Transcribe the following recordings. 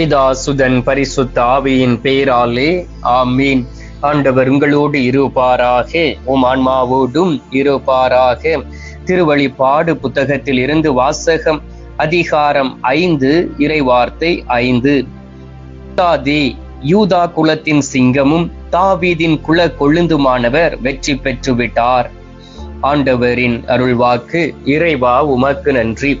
பிதா சுதன் பரிசுத்த ஆவியின் பெயராலே ஆமீன். ஆண்டவர் உங்களோடு இருப்பாராக உம் ஆன்மாவோடும் இருப்பாராக. திருவழிப்பாடு புத்தகத்தில் இருந்து வாசகம் அதிகாரம் ஐந்து இறைவார்த்தை ஐந்து. தாதி யூதா குலத்தின் சிங்கமும் தாவீதின் குல கொழுந்துமானவர் வெற்றி பெற்று விட்டார் ஆண்டவரின் அருள்வாக்கு இறைவா உமக்கு நன்றி.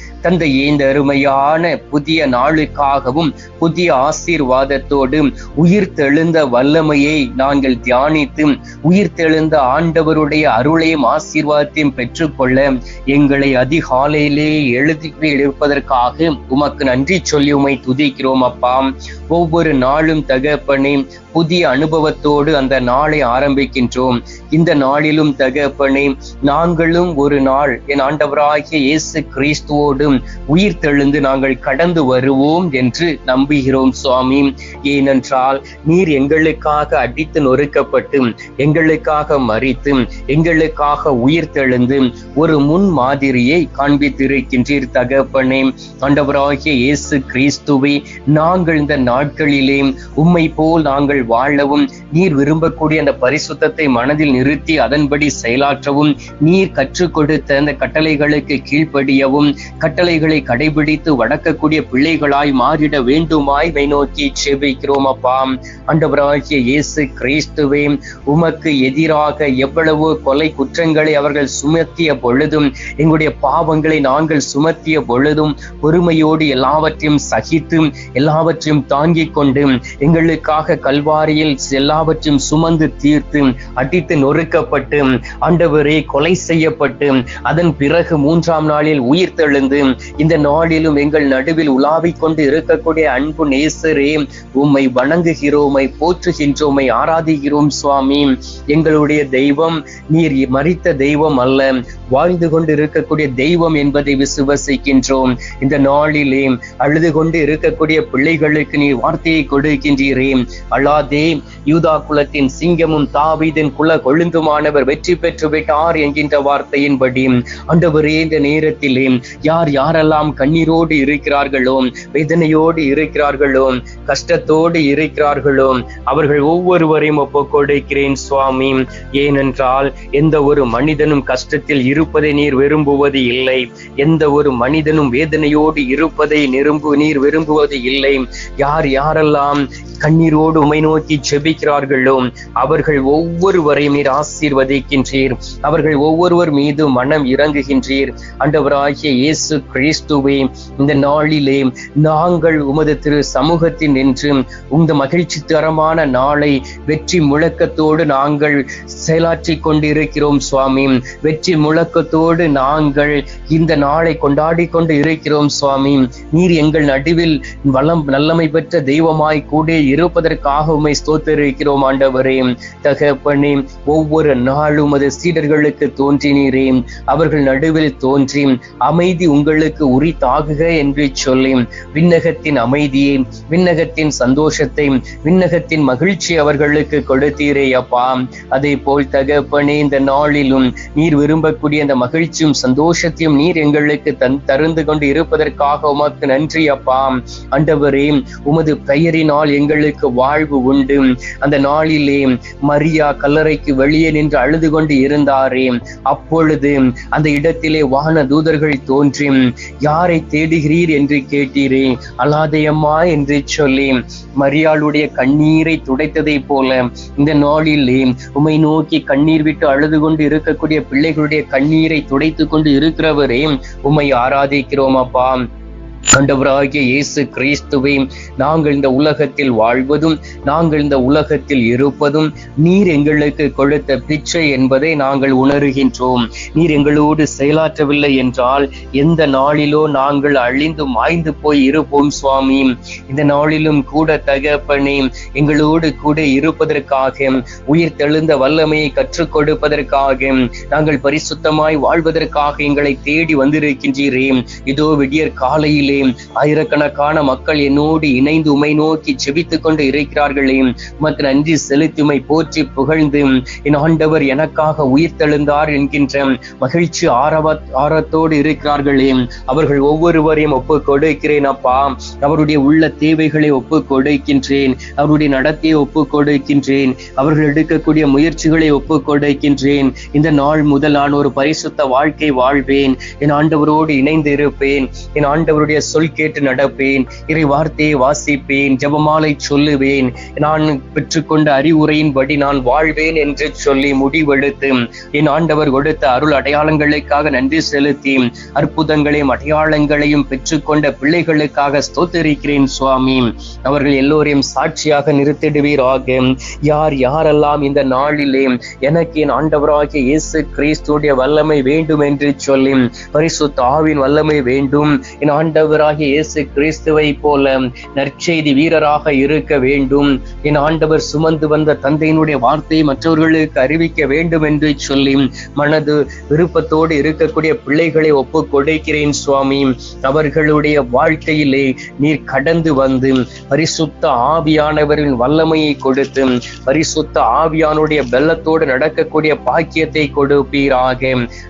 தந்தையே இந்த அருமையான புதிய நாளுக்காகவும் புதிய ஆசீர்வாதத்தோடு உயிர்த்தெழுந்த வல்லமையை நாங்கள் தியானித்து உயிர்த்தெழுந்த ஆண்டவருடைய அருளையும் ஆசீர்வாதத்தையும் பெற்றுக்கொள்ள எங்களை அதிகாலையிலே எழுதி எடுப்பதற்காக உமக்கு நன்றி சொல்லி உமை துதிக்கிறோம் அப்பா. ஒவ்வொரு நாளும் தகப்பனே புதிய அனுபவத்தோடு அந்த நாளை ஆரம்பிக்கின்றோம். இந்த நாளிலும் தகப்பனே நாங்களும் ஒரு நாள் என் ஆண்டவராகிய இயேசு கிறிஸ்துவோடு மீண்டும் உயிர் தெழுந்து நாங்கள் கடந்து வருவோம் என்று நம்புகிறோம் சுவாமி. ஏனென்றால் நீர் எங்களுக்காக அடித்து நொறுக்கப்பட்டு எங்களுக்காக மறித்து எங்களுக்காக உயிர் தெழுந்து ஒரு முன் மாதிரியை காண்பித்திருக்கின்றீர் தகப்பனே. ஆண்டவராகிய இயேசு கிறிஸ்துவை நாங்கள் இந்த நாட்களிலே உம்மை போல் நாங்கள் வாழவும் நீர் விரும்பக்கூடிய அந்த பரிசுத்தத்தை மனதில் நிறுத்தி அதன்படி செயலாற்றவும் நீர் கற்றுக் கொடுத்த அந்த கட்டளைகளுக்கு கீழ்ப்படியவும் கட்ட கட்டளைகளை கடைபிடித்து வடக்கக்கூடிய பிள்ளைகளாய் மாறிட வேண்டுமாய் மை நோக்கி செபிக்கிறோம் அப்பா. ஆண்டவராகிய இயேசு கிறிஸ்துவே உமக்கு எதிராக எவ்வளவு கொலை குற்றங்களை அவர்கள் சுமத்திய பொழுதும் எங்களுடைய பாவங்களை நாங்கள் சுமத்திய பொழுதும் பொறுமையோடு எல்லாவற்றையும் சகித்து எல்லாவற்றையும் தாங்கிக் கொண்டு எங்களுக்காக கல்வாரியில் எல்லாவற்றையும் சுமந்து தீர்த்து அடித்து நொறுக்கப்பட்டு ஆண்டவரே கொலை செய்யப்பட்டு அதன் பிறகு மூன்றாம் நாளில் உயிர் தெழுந்து இந்த நாளிலும் எங்கள் நடுவில் உலாவிக் கொண்டு இருக்கக்கூடிய அன்பு நேசரே உம்மை வணங்குகிறோமை போற்றுகின்றோமை ஆராதிக்கிறோம் சுவாமி. எங்களுடைய தெய்வம் நீர் மறித்த தெய்வம் அல்ல. வாழ்ந்து கொண்டு இருக்கக்கூடிய தெய்வம் என்பதை விசுவசிக்கின்றோம். இந்த நாளிலே அழுது கொண்டு இருக்கக்கூடிய பிள்ளைகளுக்கு நீ வார்த்தையை கொடுக்கின்றீரே. அல்லாதே யூதா குலத்தின் சிங்கமும் தாவீதின் குல கொழுந்துமானவர் வெற்றி பெற்று விட்டார் என்கின்ற வார்த்தையின்படி. ஆண்டவரே இந்த நேரத்திலே யார் யாரெல்லாம் கண்ணீரோடு இருக்கிறார்களோ வேதனையோடு இருக்கிறார்களோ கஷ்டத்தோடு இருக்கிறார்களோ அவர்கள் ஒவ்வொருவரையும் ஒப்புக் கொடுக்கிறேன் சுவாமி. ஏனென்றால் எந்த ஒரு மனிதனும் கஷ்டத்தில் இருப்பதை நீர் விரும்புவது இல்லை. எந்த ஒரு மனிதனும் வேதனையோடு இருப்பதை நிரும்பு நீர் விரும்புவது இல்லை. யார் யாரெல்லாம் கண்ணீரோடு உமை நோக்கி செபிக்கிறார்களோ அவர்கள் ஒவ்வொருவரையும் நீர் ஆசீர்வதிக்கின்றீர். அவர்கள் ஒவ்வொருவர் மீது மனம் இறங்குகின்றீர். அண்டவராகிய இயேசு கிறிஸ்துவே இந்த நாளிலே நாங்கள் உமது திரு சமூகத்தில் நின்று இந்த மகிழ்ச்சி தரமான நாளை வெற்றி முழக்கத்தோடு நாங்கள் செயலாற்றி கொண்டிருக்கிறோம் சுவாமி. வெற்றி முழக்கத்தோடு நாங்கள் இந்த நாளை கொண்டாடி கொண்டு இருக்கிறோம் சுவாமி. நீர் எங்கள் நடுவில் வளம் நல்லமை பெற்ற தெய்வமாய் கூட இருப்பதற்காக உமை ஸ்தோத்தரிக்கிறோம் ஆண்டவரே. தகப்பனே ஒவ்வொரு நாளும் அது சீடர்களுக்கு தோன்றினீரே. அவர்கள் நடுவில் தோன்றி அமைதி உங்கள் உங்களுக்கு உரித்தாகுக என்று சொல்லி விண்ணகத்தின் அமைதியை விண்ணகத்தின் சந்தோஷத்தை விண்ணகத்தின் மகிழ்ச்சி அவர்களுக்கு கொடுத்தீரே அப்பா. அதே போல் தகப்பனே இந்த நாளிலும் நீர் விரும்பக்கூடிய அந்த மகிழ்ச்சியும் சந்தோஷத்தையும் நீர் எங்களுக்கு தன் தருந்து கொண்டு இருப்பதற்காக உமக்கு நன்றி அப்பா. அண்டவரே உமது பெயரினால் எங்களுக்கு வாழ்வு உண்டு. அந்த நாளிலே மரியா கல்லறைக்கு வெளியே நின்று அழுது கொண்டு இருந்தாரே. அப்பொழுது அந்த இடத்திலே வான தூதர்கள் தோன்றி யாரை தேடுகிறீர் என்று கேட்டீரே? அலாதயம்மா என்று சொல்லி மரியாளுடைய கண்ணீரை துடைத்ததை போல இந்த நாளிலே உமை நோக்கி கண்ணீர் விட்டு அழுது கொண்டு இருக்கக்கூடிய பிள்ளைகளுடைய கண்ணீரை துடைத்து கொண்டு இருக்கிறவரே உம்மை ஆராதிக்கிறோம் அப்பா. ஆண்டவராகிய இயேசு கிறிஸ்துவை நாங்கள் இந்த உலகத்தில் வாழ்வதும் நாங்கள் இந்த உலகத்தில் இருப்பதும் நீர் எங்களுக்கு கொடுத்த பிச்சை என்பதை நாங்கள் உணர்கின்றோம். நீர் எங்களோடு செயலாற்றவில்லை என்றால் எந்த நாளிலோ நாங்கள் அழிந்து மாய்ந்து போய் இருப்போம் சுவாமி. இந்த நாளிலும் கூட தகப்பனே எங்களோடு கூட இருப்பதற்காக உயிர் தெழுந்த வல்லமையை கற்றுக் கொடுப்பதற்காக நாங்கள் பரிசுத்தமாய் வாழ்வதற்காக எங்களை தேடி வந்திருக்கின்றீரே. இதோ விடியற் காலையில் நாளிலே ஆயிரக்கணக்கான மக்கள் என்னோடு இணைந்து உமை நோக்கி செபித்து கொண்டு இருக்கிறார்களே உமக்கு நன்றி செலுத்தி உமை போற்றி புகழ்ந்து என் ஆண்டவர் எனக்காக உயிர்த்தெழுந்தார் என்கின்ற மகிழ்ச்சி ஆரவ ஆரத்தோடு இருக்கிறார்களே அவர்கள் ஒவ்வொருவரையும் ஒப்பு கொடுக்கிறேன் அப்பா. அவருடைய உள்ள தேவைகளை ஒப்பு கொடுக்கின்றேன் அவருடைய நடத்தையை ஒப்பு கொடுக்கின்றேன் அவர்கள் எடுக்கக்கூடிய முயற்சிகளை ஒப்பு கொடுக்கின்றேன் இந்த நாள் முதல் நான் ஒரு பரிசுத்த வாழ்க்கை வாழ்வேன். என் ஆண்டவரோடு இணைந்து இருப்பேன் என் ஆண்டவருடைய சொல் கேட்டு நடப்பேன் இறை வார்த்தையை வாசிப்பேன் ஜபமாலை சொல்லுவேன். நான் பெற்றுக்கொண்ட அறிவுரையின்படி நான் வாழ்வேன் என்று சொல்லி முடிவெடுத்து என் ஆண்டவர் கொடுத்த அருள் அடையாளங்களுக்காக நன்றி செலுத்தி அற்புதங்களையும் அடையாளங்களையும் பெற்றுக்கொண்ட பிள்ளைகளுக்காக ஸ்தோத்தரிக்கிறேன் சுவாமி. அவர்கள் எல்லோரையும் சாட்சியாக நிறுத்திடுவீராக. யார் யாரெல்லாம் இந்த நாளிலே எனக்கு என் ஆண்டவராகிய இயேசு கிறிஸ்துடைய வல்லமை வேண்டும் என்று சொல்லி பரிசுத்த ஆவின் வல்லமை வேண்டும். என் ஆண்டவர் ஆண்டவராகிய இயேசு கிறிஸ்துவை போல நற்செய்தி வீரராக இருக்க வேண்டும். என் ஆண்டவர் சுமந்து வந்த தந்தையினுடைய வார்த்தையை மற்றவர்களுக்கு அறிவிக்க வேண்டும் என்று சொல்லி மனது விருப்பத்தோடு இருக்கக்கூடிய பிள்ளைகளை ஒப்பு கொடுக்கிறேன் சுவாமி. அவர்களுடைய வாழ்க்கையிலே நீர் கடந்து வந்து பரிசுத்த ஆவியானவரின் வல்லமையை கொடுத்து பரிசுத்த ஆவியானுடைய பெல்லத்தோடு நடக்கக்கூடிய பாக்கியத்தை கொடுப்பீராக.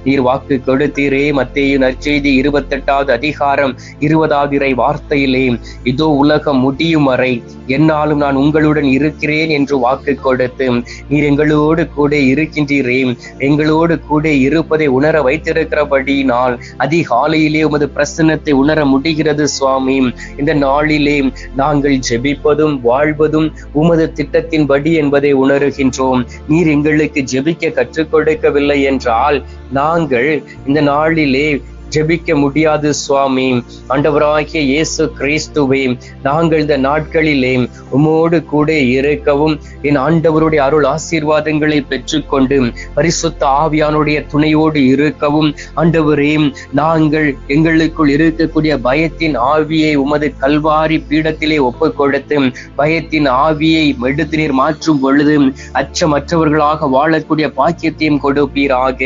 நீர் வாக்கு கொடுத்தீரே. மத்தேயு நற்செய்தி இருபத்தெட்டாவது அதிகாரம் இருபதாவது வார்த்தையிலே இதோ உலகம் முடியும் வரை என்னாலும் நான் உங்களுடன் இருக்கிறேன் என்று வாக்கு கொடுத்து நீர் எங்களோடு கூட இருக்கின்றீரே எங்களோடு கூட இருப்பதை உணர வைத்திருக்கிறபடியினால் அதிகாலையிலே உமது பிரசன்னத்தை உணர முடிகிறது சுவாமி. இந்த நாளிலே நாங்கள் ஜெபிப்பதும் வாழ்வதும் உமது திட்டத்தின்படி என்பதை உணர்கின்றோம். நீர் எங்களுக்கு ஜெபிக்க கற்றுக் கொடுக்கவில்லை என்றால் நாங்கள் இந்த நாளிலே ஜெபிக்க முடியாது சுவாமி. ஆண்டவராகிய இயேசு கிறிஸ்துவே நாங்கள் இந்த நாட்களிலே உமோடு கூட இருக்கவும் என் ஆண்டவருடைய அருள் ஆசீர்வாதங்களை பெற்றுக்கொண்டு பரிசுத்த ஆவியானுடைய துணையோடு இருக்கவும் ஆண்டவரே நாங்கள் எங்களுக்குள் இருக்கக்கூடிய பயத்தின் ஆவியை உமது கல்வாரி பீடத்திலே ஒப்பு கொடுத்து பயத்தின் ஆவியை எடுத்து நீர் மாற்றும் பொழுது அச்சமற்றவர்களாக வாழக்கூடிய பாக்கியத்தையும் கொடுப்பீராக.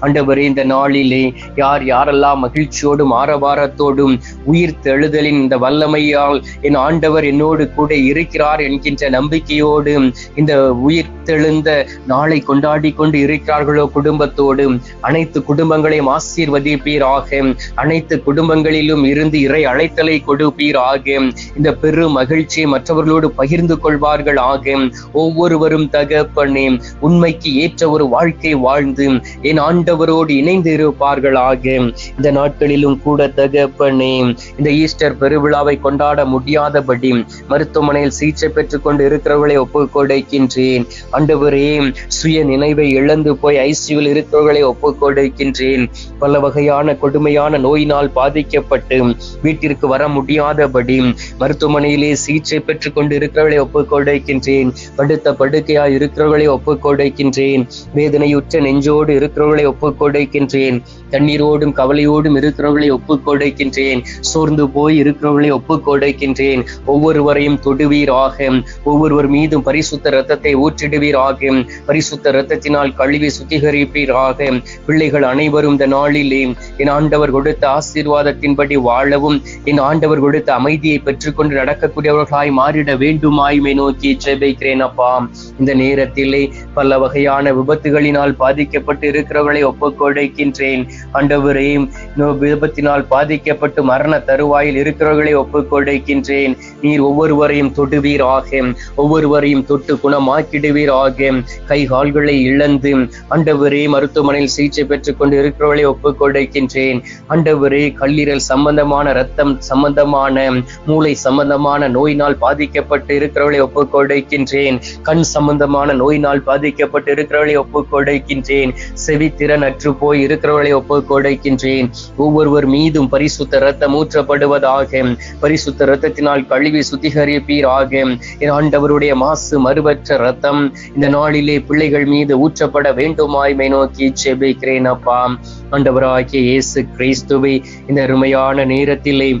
ஆண்டவரே இந்த நாளிலே யார் யாரெல்லாம் மகிழ்ச்சியோடும் ஆரவாரத்தோடும் உயிர் தெழுதலின் இந்த வல்லமையால் என் ஆண்டவர் என்னோடு கூட இருக்கிறார் என்கின்ற நம்பிக்கையோடு இந்த உயிர் தெழுந்த நாளை கொண்டாடி கொண்டு இருக்கிறார்களோ குடும்பத்தோடு அனைத்து குடும்பங்களையும் ஆசீர்வதிப்பீராக அனைத்து குடும்பங்களிலும் இருந்து இறை அழைத்தலை கொடுப்பீராக இந்த பெரு மகிழ்ச்சியை மற்றவர்களோடு பகிர்ந்து கொள்வார்கள் ஆக ஒவ்வொருவரும் தகப்பனே உண்மைக்கு ஏற்ற ஒரு வாழ்க்கை வாழ்ந்து என் ஆண்டவரோடு இணைந்து இருப்பார்களாக இந்த நாட்களிலும் கூட தகப்பனே இந்த ஈஸ்டர் பெருவிழாவை கொண்டாட முடியாதபடி மருத்துவமனையில் சிகிச்சை பெற்றுக் கொண்டு இருக்கிறவர்களை ஒப்புக்கொடுக்கின்றேன். ஆண்டவரே சுய நினைவை இழந்து போய் ஐசியூவில் இருக்கிறவர்களை ஒப்புக்கொடுக்கின்றேன். பல வகையான கொடுமையான நோயினால் பாதிக்கப்பட்டு வீட்டிற்கு வர முடியாதபடி மருத்துவமனையிலே சிகிச்சை பெற்றுக் கொண்டு இருக்கிறவர்களை ஒப்புக்கொடுக்கின்றேன். படுத்த படுக்கையா இருக்கிறவர்களை ஒப்புக்கொடுக்கின்றேன். வேதனையுற்ற நெஞ்சோடு இருக்கிறவர்களை ஒப்புக்கொடுக்கின்றேன். தண்ணீரோடும் கவலை கவலையோடும் இருக்கிறவர்களை ஒப்புக் கொடுக்கின்றேன். சோர்ந்து போய் இருக்கிறவர்களை ஒப்புக் கொடுக்கின்றேன். ஒவ்வொருவரையும் தொடுவீர் ஆகும் ஒவ்வொருவர் மீதும் பரிசுத்த ரத்தத்தை ஊற்றிடுவீர் ஆகும் பரிசுத்த ரத்தத்தினால் கழுவி சுத்திகரிப்பீர் ஆகும் பிள்ளைகள் அனைவரும் இந்த நாளிலே என் ஆண்டவர் கொடுத்த ஆசீர்வாதத்தின்படி வாழவும் என் ஆண்டவர் கொடுத்த அமைதியை பெற்றுக்கொண்டு நடக்கக்கூடியவர்களாய் மாறிட வேண்டுமாயுமே நோக்கி ஜெபிக்கிறேன் அப்பா. இந்த நேரத்திலே பல வகையான விபத்துகளினால் பாதிக்கப்பட்டு இருக்கிறவர்களை ஒப்புக்கொடுக்கின்றேன் கொடுக்கின்றேன். ஆண்டவரே விபத்தினால் பாதிக்கப்பட்டு மரண தருவாயில் இருக்கிறவர்களை ஒப்புக்கொடுக்கின்றேன். நீர் ஒவ்வொருவரையும் தொடுவீர் ஆகும் ஒவ்வொருவரையும் தொட்டு குணமாக்கிடுவீர் ஆகும் கை கால்களை இழந்து அண்டவரே மருத்துவமனையில் சிகிச்சை பெற்றுக் கொண்டு இருக்கிறவர்களை ஒப்புக் அண்டவரே கல்லீரல் சம்பந்தமான ரத்தம் சம்பந்தமான மூளை சம்பந்தமான நோயினால் பாதிக்கப்பட்டு இருக்கிறவர்களை ஒப்புக்கொடுக்கின்றேன். கண் சம்பந்தமான நோயினால் பாதிக்கப்பட்டு இருக்கிறவர்களை ஒப்புக்கொடுக்கின்றேன். செவித்திறன் அற்று போய் இருக்கிறவர்களை ஒப்புக்கொடுக்கின்றேன். ஒவ்வொருவர் மீதும் பரிசுத்த ரத்தம் ஊற்றப்படுவதாக. பரிசுத்த ரத்தத்தினால் கழுவி சுத்திகரிப்பீராக. என் ஆண்டவருடைய மாசு மறுபற்ற ரத்தம் இந்த நாளிலே பிள்ளைகள் மீது ஊற்றப்பட வேண்டுமாய்மை நோக்கி செபிக்கிறேன் அப்பா. ஆண்டவராகிய இயேசு கிறிஸ்துவை இந்த அருமையான நேரத்திலே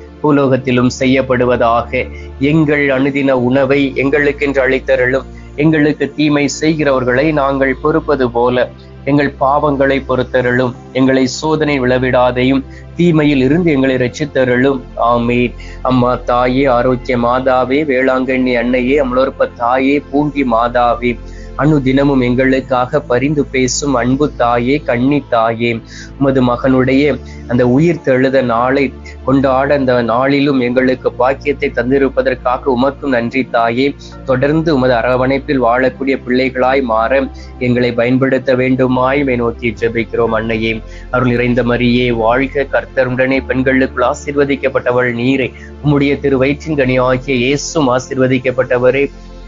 பூலோகத்திலும் செய்யப்படுவதாக எங்கள் அனுதின உணவை எங்களுக்கென்று அளித்தருளும். எங்களுக்கு தீமை செய்கிறவர்களை நாங்கள் பொறுப்பது போல எங்கள் பாவங்களை பொறுத்தருளும். எங்களை சோதனை விளவிடாதையும் தீமையில் இருந்து எங்களை ரச்சித்தருளும் ஆமீன். அம்மா தாயே ஆரோக்கிய மாதாவே வேளாங்கண்ணி அன்னையே அமலோற்ப தாயே பூங்கி மாதாவே. அணு தினமும் எங்களுக்காக பரிந்து பேசும் அன்பு தாயே கண்ணி தாயே. உமது மகனுடைய அந்த உயிர் தெழுத நாளை கொண்டாட அந்த நாளிலும் எங்களுக்கு பாக்கியத்தை தந்திருப்பதற்காக உமக்கும் நன்றி தாயே. தொடர்ந்து உமது அரவணைப்பில் வாழக்கூடிய பிள்ளைகளாய் மாற எங்களை பயன்படுத்த வேண்டுமாய் மே நோக்கி ஜெபிக்கிறோம் அன்னையே. அருள் நிறைந்த மரியே வாழ்க கர்த்தருடனே பெண்களுக்குள் ஆசிர்வதிக்கப்பட்டவள் நீரை. உம்முடைய திரு வயிற்றின் கனி ஆகிய இயேசும் ஆசிர்வதிக்கப்பட்டவரே.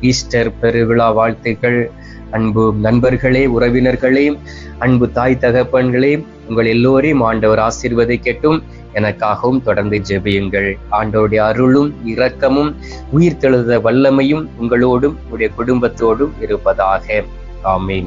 ஈஸ்டர் பெருவிழா வாழ்த்துக்கள். அன்பு நண்பர்களே உறவினர்களே அன்பு தாய் தகப்பன்களே உங்கள் எல்லோரையும் ஆண்டவர் ஆசீர்வதிக்கட்டும். எனக்காகவும் தொடர்ந்து ஜெபியுங்கள். ஆண்டோடைய அருளும் இரக்கமும் உயிர்த்தெழுத வல்லமையும் உங்களோடும் உங்களுடைய குடும்பத்தோடும் இருப்பதாக. ஆமீன்.